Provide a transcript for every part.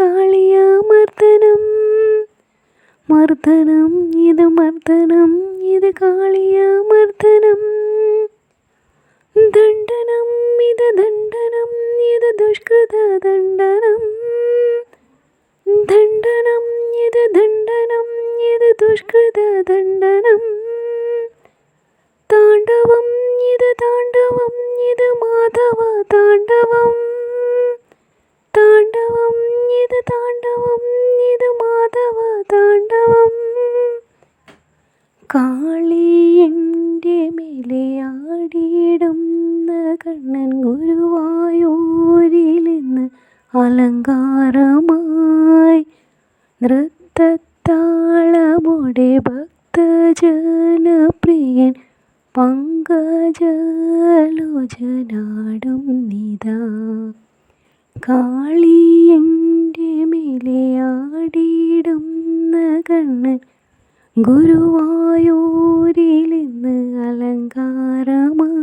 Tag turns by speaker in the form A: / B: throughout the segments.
A: കാളിയ മർദ്ദനം. മർദ്ദനം ഇത് മർദ്ദനം ഇത് കാളിയ മർദ്ദനം. ദണ്ഡനം ഇത് ദണ്ഡനം ഇത് ദുഷ്കൃത ദണ്ഡനം. ദണ്ഡനം ഇത് ദണ്ഡനം ഇത് ദുഷ്കൃത ദണ്ഡനം. താണ്ഡവം ഇത് താണ്ഡവം ഇത് താണ്ഡവം? ഇത് മാധവ താണ്ഡവം? കാളിയന്റെ മേലെ ആടിയിടുന്ന കണ്ണൻ ഗുരുവായൂരിൽ നിന്ന് അലങ്കാരമായി നൃത്തത്താളമോടെ ഭക്തജനപ്രിയൻ പങ്കജലോചനാടും നിതാ. കാളിയന്റെ ഗുരുവായൂരിൽ നിന്ന് അലങ്കാരമായി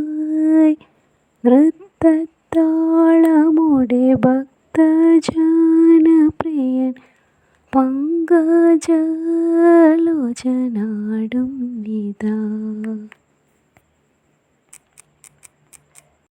A: നൃത്തത്താളമോടെ ഭക്തജനപ്രിയൻ പങ്കജലോചനാടും നിതാ